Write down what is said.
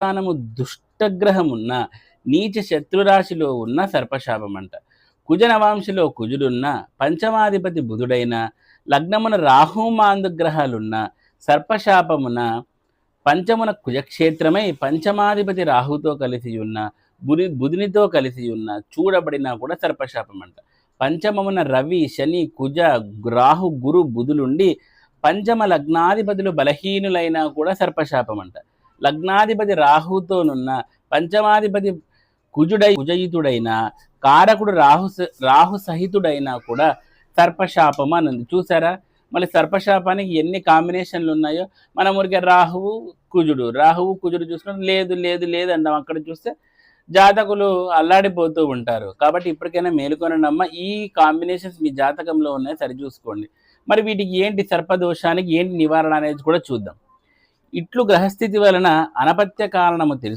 స్థానము దుష్టగ్రహం ఉన్న నీచ శత్రురాశిలో ఉన్న సర్పశాపం అంట కుజనవాంశలో కుజుడున్న పంచమాధిపతి బుధుడైన లగ్నమున రాహుమాందుగ్రహాలున్న సర్పశాపమున పంచమున కుజక్షేత్రమై పంచమాధిపతి రాహుతో కలిసి ఉన్న బుధి బుధునితో కలిసి ఉన్న చూడబడినా కూడా సర్పశాపం అంట పంచమమున రవి శని కుజ రాహు గురు బుధులుండి పంచమ లగ్నాధిపతులు బలహీనులైనా కూడా సర్పశాపం అంట లగ్నాధిపతి రాహుతోనున్న పంచమాధిపతి కుజుడై కుజయుతుడైన కారకుడు రాహు స- రాహు సహితుడైనా కూడా సర్పశాపం అని ఉంది. చూసారా మళ్ళీ సర్పశాపానికి ఎన్ని కాంబినేషన్లు ఉన్నాయో? మన ఊరికే రాహువు కుజుడు. రాహువు కుజుడు చూసుకుంటే లేదు లేదు లేదు అంటాం అక్కడ చూస్తే జాతకులు అల్లాడిపోతూ ఉంటారు. కాబట్టి ఇప్పటికైనా మేలుకొనండమ్మ ఈ కాంబినేషన్స్ మీ జాతకంలో ఉన్నాయి. సరిచూసుకోండి మరి వీటికి ఏంటి సర్పదోషానికి ఏంటి నివారణ అనేది కూడా చూద్దాం. ఇట్లు గ్రహస్థితి వలన అనపత్య కారణము తెలుసు.